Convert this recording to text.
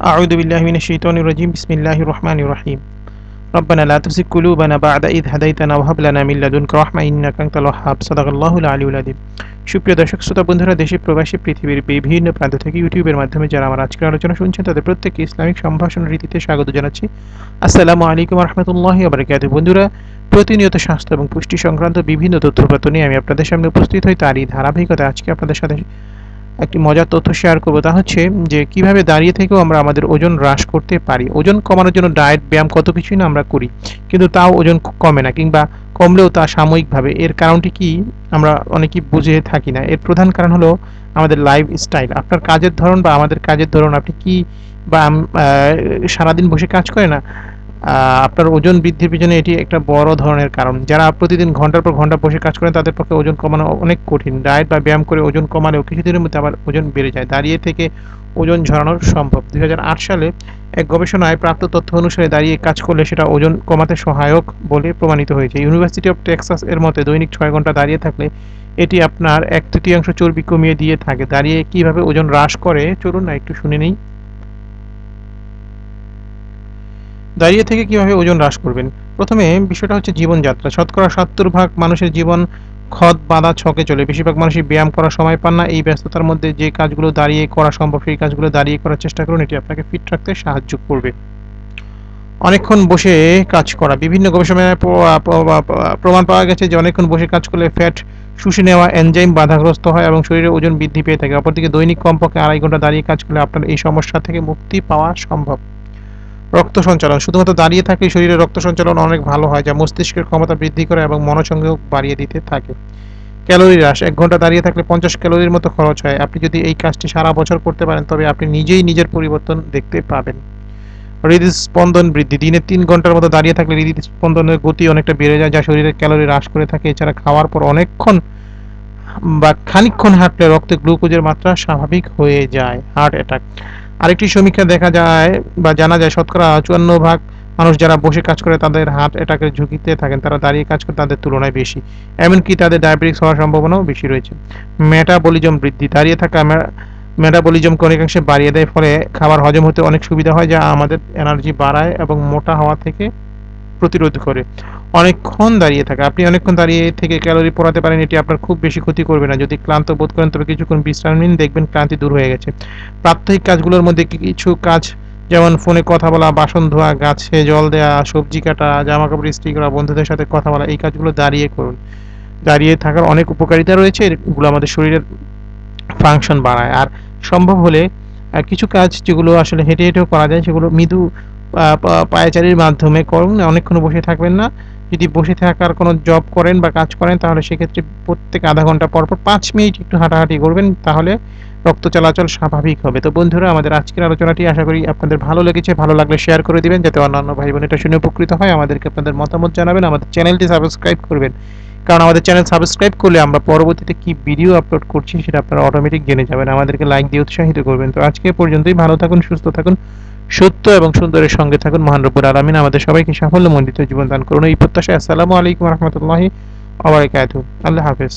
أعوذ بالله من الشيطان الرجيم بسم الله الرحمن الرحيم ربنا لا تزغ قلوبنا بعد إذ هديتنا وهب لنا من لدنك رحمة إنك أنت الوهاب صدق الله العلي العظيم সুপ্রিয় দর্শক শ্রোতা বন্ধুরা দেশে প্রবাসী পৃথিবীর বিভিন্ন প্রান্ত থেকে ইউটিউবের মাধ্যমে যারা আমার আজকের আলোচনা শুনছেন তাদের প্রত্যেককে ইসলামিক সম্ভাষণ রীতিতে স্বাগত জানাচ্ছি আসসালামু আলাইকুম রহমতুল্লাহি আবরকাত বন্ধুরা প্রতিনিয়ত স্বাস্থ্য এবং পুষ্টি সংক্রান্ত বিভিন্ন তথ্যপাত্র নিয়ে আমি আপনাদের সামনে উপস্থিত হই তারই ধারাবাহিকতা আজকে আপনাদের সাথে একটি মজার তথ্য শেয়ার করব তা হচ্ছে যে কীভাবে দাঁড়িয়ে থেকেও আমরা আমাদের ওজন হ্রাস করতে পারি। ওজন কমানোর জন্য ডায়েট ব্যায়াম কত কিছুই না আমরা করি, কিন্তু তাও ওজন কমে না কিংবা কমলেও তা সাময়িকভাবে। এর কারণটি কি আমরা অনেকেই বুঝে থাকি না। এর প্রধান কারণ হলো আমাদের লাইফ স্টাইল আপনার কাজের ধরন বা আমাদের কাজের ধরন, আপনি কি বা সারাদিন বসে কাজ করে না? আপনার ওজন বৃদ্ধির পিছনে এটি একটা বড় ধরনের কারণ। যারা প্রতিদিন ঘণ্টার পর ঘণ্টা বসে কাজ করেন, তাদের পক্ষে ওজন কমানো অনেক কঠিন। ডায়েট বা ব্যায়াম করে ওজন কমালেও কিছুদিনের মধ্যে আবার ওজন বেড়ে যায়। দাঁড়িয়ে থেকে ওজন ঝরানো সম্ভব। দুই হাজার আট সালে এক গবেষণায় প্রাপ্ত তথ্য অনুসারে দাঁড়িয়ে কাজ করলে সেটা ওজন কমাতে সহায়ক বলে প্রমাণিত হয়েছে। ইউনিভার্সিটি অফ টেক্সাস এর মতে, দৈনিক ছয় ঘণ্টা দাঁড়িয়ে থাকলে এটি আপনার এক তৃতীয়াংশ চর্বি কমিয়ে দিয়ে থাকে। দাঁড়িয়ে কীভাবে ওজন হ্রাস করে, চলুন না একটু শুনে নেই। দাঁড়িয়ে থেকে কীভাবে ওজন হ্রাস করবেন? প্রথমে বিষয়টা হচ্ছে জীবনযাত্রা। শতকরা সত্তর ভাগ মানুষের জীবন খত বাঁধা, ছকে চলে। বেশিরভাগ মানুষই ব্যায়াম করার সময় পান না। এই ব্যস্ততার মধ্যে যে কাজগুলো দাঁড়িয়ে করা সম্ভব, সেই কাজগুলো দাঁড়িয়ে করার চেষ্টা করুন। এটি আপনাকে ফিট রাখতে সাহায্য করবে। অনেকক্ষণ বসে কাজ করা। বিভিন্ন গবেষণায় প্রমাণ পাওয়া গেছে যে অনেকক্ষণ বসে কাজ করলে ফ্যাট শুষে নেওয়া এনজাইম বাধাগ্রস্ত হয় এবং শরীরের ওজন বৃদ্ধি পেয়ে থাকে। অপরদিকে দৈনিক কমপক্ষে আড়াই ঘণ্টা দাঁড়িয়ে কাজ করলে আপনার এই সমস্যা থেকে মুক্তি পাওয়া সম্ভব। রক্ত সঞ্চালন। শুধুমাত্র দাঁড়িয়ে থাকলে শরীরে রক্ত সঞ্চালন অনেক ভালো হয়, যা মস্তিষ্কের ক্ষমতা বৃদ্ধি করে এবং মনোসংযোগ বাড়িয়ে দিতে থাকে। ক্যালোরি হ্রাস, এক ঘণ্টা দাঁড়িয়ে থাকলে পঞ্চাশ ক্যালোরির মতো খরচ হয়। আপনি যদি এই কাজটি সারা বছর করতে পারেন, তবে আপনি নিজেই নিজের পরিবর্তন দেখতে পাবেন। হৃদস্পন্দন বৃদ্ধি, দিনে তিন ঘণ্টার মতো দাঁড়িয়ে থাকলে হৃদস্পন্দনের গতি অনেকটা বেড়ে যায়, যা শরীরের ক্যালোরি হ্রাস করে থাকে। এছাড়া খাওয়ার পর অনেকক্ষণ বা খানিকক্ষণ হাঁটলে রক্তে গ্লুকোজের মাত্রা স্বাভাবিক হয়ে যায়, হার্ট অ্যাটাক। আরেকটি সমীক্ষা দেখা যায় বা জানা যায়, শতকরা চুয়ান্ন ভাগ মানুষ যারা বসে কাজ করে তাদের হার্ট অ্যাটাকের ঝুঁকিতে থাকেন, তারা দাঁড়িয়ে কাজ করে তাদের তুলনায় বেশি। এমনকি তাদের ডায়াবেটিস হওয়ার সম্ভাবনাও বেশি রয়েছে। মেটাবলিজম বৃদ্ধি, দাঁড়িয়ে থাকা মেটাবলিজমকে অনেকাংশে বাড়িয়ে দেয়, ফলে খাবার হজম হতে অনেক সুবিধা হয়, যা আমাদের এনার্জি বাড়ায় এবং মোটা হওয়া থেকে প্রতিরোধ করে। অনেকক্ষণ দাঁড়িয়ে থাকা। আপনি অনেকক্ষণ দাঁড়িয়ে থেকে ক্যালোরি পোড়াতে পারেন, এটি আপনার খুব বেশি ক্ষতি করবে না। যদি ক্লান্ত বোধ করেন, তবে কিছুক্ষণ বিশ্রাম নিন, দেখবেন ক্লান্তি দূর হয়ে গেছে। প্রাত্যহিক কাজগুলোর মধ্যে কিছু কাজ, যেমন ফোনে কথা বলা, বাসন ধোয়া, গাছে জল দেওয়া সবজি কাটা জামা কাপড় ইস্ত্রি করা, বন্ধুদের সাথে কথা বলা, এই কাজগুলো দাঁড়িয়ে করুন। দাঁড়িয়ে থাকার অনেক উপকারিতা রয়েছে, এগুলো আমাদের শরীরের ফাংশন বাড়ায়। আর সম্ভব হলে কিছু কাজ যেগুলো আসলে হেঁটে হেঁটেও করা যায়, সেগুলো মৃদু পায়চারির মাধ্যমে করুন, অনেকক্ষণ বসে থাকবেন না। যদি বসে থাকার কোনো জব করেন বা কাজ করেন, তাহলে সেক্ষেত্রে প্রত্যেক আধা ঘণ্টা পর পর পাঁচ মিনিট একটু হাঁটাহাঁটি করবেন, তাহলে রক্ত চলাচল স্বাভাবিক হবে। তো বন্ধুরা, আমাদের আজকের আলোচনাটি আশা করি আপনাদের ভালো লেগেছে। ভালো লাগলে শেয়ার করে দিবেন, যাতে অন্যান্য ভাই বোন এটা শুনে উপকৃত হয়। আমাদেরকে আপনাদের মতামত জানাবেন, আমাদের চ্যানেলটি সাবস্ক্রাইব করবেন। কারণ আমাদের চ্যানেল সাবস্ক্রাইব করলে আমরা পরবর্তীতে কি ভিডিও আপলোড করছি, সেটা আপনারা অটোমেটিক জেনে যাবেন। আমাদেরকে লাইক দিয়ে উৎসাহিত করবেন। তো আজকে পর্যন্তই। ভালো থাকুন, সুস্থ থাকুন। সত্য এবং সুন্দরের সঙ্গে থাকুন, মহান রব্বুল আলমিন। আমাদের সবাইকে সাফল্য মন্ডিত জীবন দান করুন। এই প্রত্যাশায় আসসালামু আলাইকুম রহমতুল্লাহি আবার আল্লাহ হাফেজ।